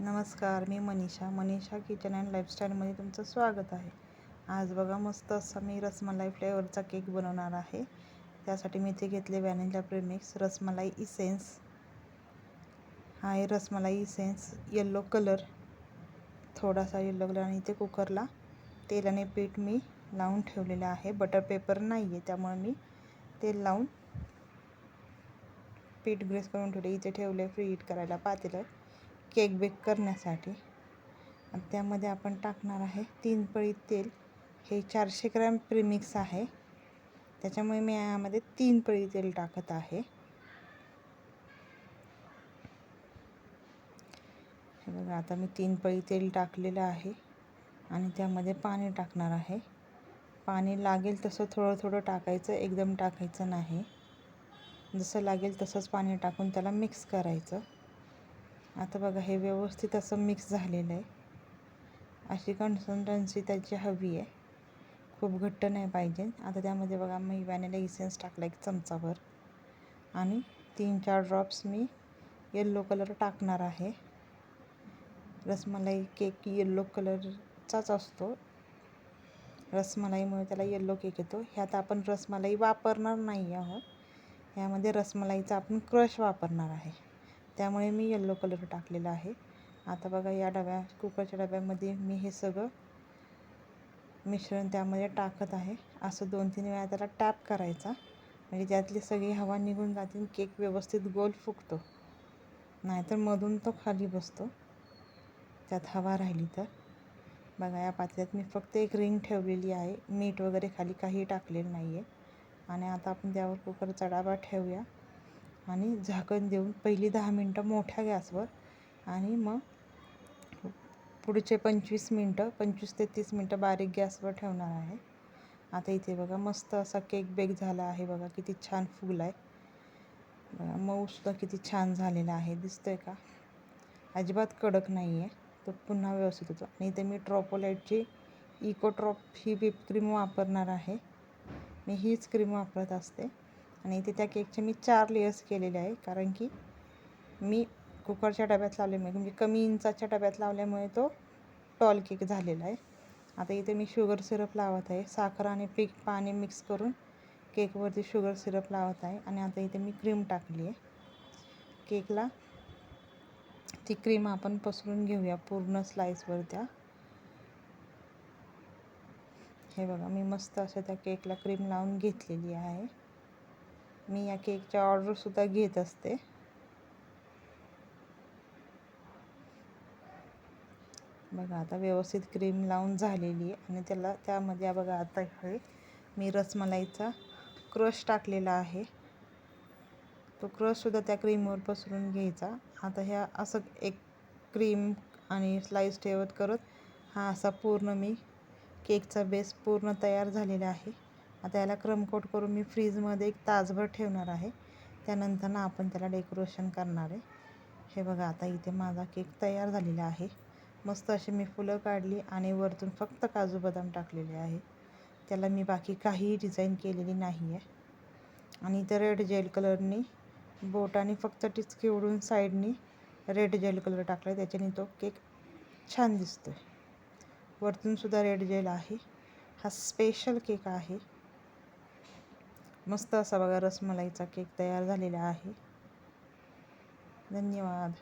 नमस्कार मी Manisha. Manisha kitchen and लाईफस्टाईलमध्ये तुमचं स्वागत आहे. आज बघा मस्त असा मी रसमलाई फ्लेवरचा केक बनवणार आहे. त्यासाठी मी इथे घेतले व्हॅनिला प्रेमिक्स रसमलाई इसेन्स. हा आहे रसमलाई इसेन्स येल्लो कलर थोडासा येल्लो कलर आणि इथे कुकरला तेलाने पीठ मी लावून ठेवलेलं आहे. बटर पेपर नाही आहे त्यामुळे मी तेल लावून पीठ ग्रेस करून ठेवले. इथे ठेवले फ्री हीट करायला पातेलं केक बेक करण्यासाठी. आणि त्यामध्ये आपण टाकणार आहे तीन पळी तेल. हे चारशे ग्रॅम प्रीमिक्स आहे. त्याच्यामुळे मी यामध्ये तीन पळी तेल टाकत आहे. हे बघा आता मी तीन पळी तेल टाकलेलं आहे. आणि त्यामध्ये पाणी टाकणार आहे. पाणी लागेल तसं थोडं थोडं टाकायचं एकदम टाकायचं नाही. जसं लागेल तसंच पाणी टाकून त्याला मिक्स करायचं. आता बघा हे व्यवस्थित असं मिक्स झालेलं आहे. अशी कन्सिस्टन्सी त्याची हवी आहे. खूप घट्ट नाही पाहिजे. आता त्यामध्ये बघा मी व्हॅनिला इसेन्स टाकला एक चमचाभर. आणि तीन चार ड्रॉप्स मी येल्लो कलर टाकणार आहे. रसमलाई केक येल्लो कलरचाच असतो. रसमलाईमुळे त्याला येल्लो केक येतो. ह्यात आपण रसमलाई वापरणार नाही आहोत. ह्यामध्ये रसमलाईचा आपण क्रश वापरणार आहे. त्यामुळे मी येल्लो कलर टाकलेला आहे. आता बघा या डब्या कुकरच्या डब्यामध्ये मी हे सगळं मिश्रण त्यामध्ये टाकत आहे. असं दोन तीन वेळा त्याला टॅप करायचा. म्हणजे त्यातली सगळी हवा निघून जाते केक व्यवस्थित गोल फुगतो. नाहीतर मधून तो खाली बसतो. त्यात हवा राहिली तर. बघा या पातळ्यात मी फक्त एक रिंग ठेवलेली आहे. मीठ वगैरे खाली काही टाकलेलं नाही आहे आणि आता आपण त्यावर कुकरचा डाबा ठेवूया. आणि झाकण देऊन पहिली दहा मिनटं मोठ्या गॅसवर आणि मग पुढचे पंचवीस मिनटं पंचवीस ते तीस मिनटं बारीक गॅसवर ठेवणार आहे. आता इथे बघा मस्त असा केक बेक झाला आहे बघा किती छान फुगला आहे मग मऊसुद्धा किती छान झालेला आहे दिसतो आहे का? अजिबात कडक नाही आहे तो पुन्हा व्यवस्थित होतो. आणि इथे मी ट्रॉपोलाईटची इकोट्रॉप ही विप क्रीम वापरणार आहे. मी हीच क्रीम वापरत असते. आणि इथे त्या केकचे मी चार लेयर्स केलेले आहे कारण की मी कुकरच्या डब्यात लावल्यामुळे म्हणजे कमी इंचाच्या डब्यात लावल्यामुळे तो टॉल केक झालेला आहे. आता इथे मी शुगर सिरप लावत आहे. साखर आणि पीक पाणी मिक्स करून केकवरती शुगर सिरप लावत आहे. आणि आता इथे मी क्रीम टाकली आहे. केकला ती क्रीम आपण पसरून घेऊया पूर्ण स्लाईसवर त्या. हे बघा मी मस्त असं त्या केकला क्रीम लावून घेतलेली आहे. मी या केकच्या ऑर्डरसुद्धा घेत असते. बघा आता व्यवस्थित क्रीम लावून झालेली आहे आणि त्याला त्यामध्ये बघा आता हे मी रसमलाईचा क्रश टाकलेला आहे. तो क्रशसुद्धा त्या क्रीमवर पसरून घ्यायचा. आता ह्या असं एक क्रीम आणि स्लाईस ठेवत करत हा असा पूर्ण मी केकचा बेस पूर्ण तयार झालेला आहे. आता याला क्रमकोट करून मी फ्रीजमध्ये एक तासभर ठेवणार आहे. त्यानंतर ना आपण त्याला डेकोरेशन करणार आहे. हे बघा आता इथे माझा केक तयार झालेला आहे. मस्त अशी मी फुलं काढली आणि वरतून फक्त काजू बदाम टाकलेले आहे. त्याला मी बाकी काहीही डिझाईन केलेली नाही आहे. आणि इथं रेड जेल कलरनी बोटाने फक्त टिचकी उडून साईडनी रेड जेल कलर टाकला आहे त्याच्याने तो केक छान दिसतो आहे वरतूनसुद्धा रेड जेल आहे. हा स्पेशल केक आहे. मस्त असा बघा रसमलाईचा केक तयार झालेला आहे. धन्यवाद.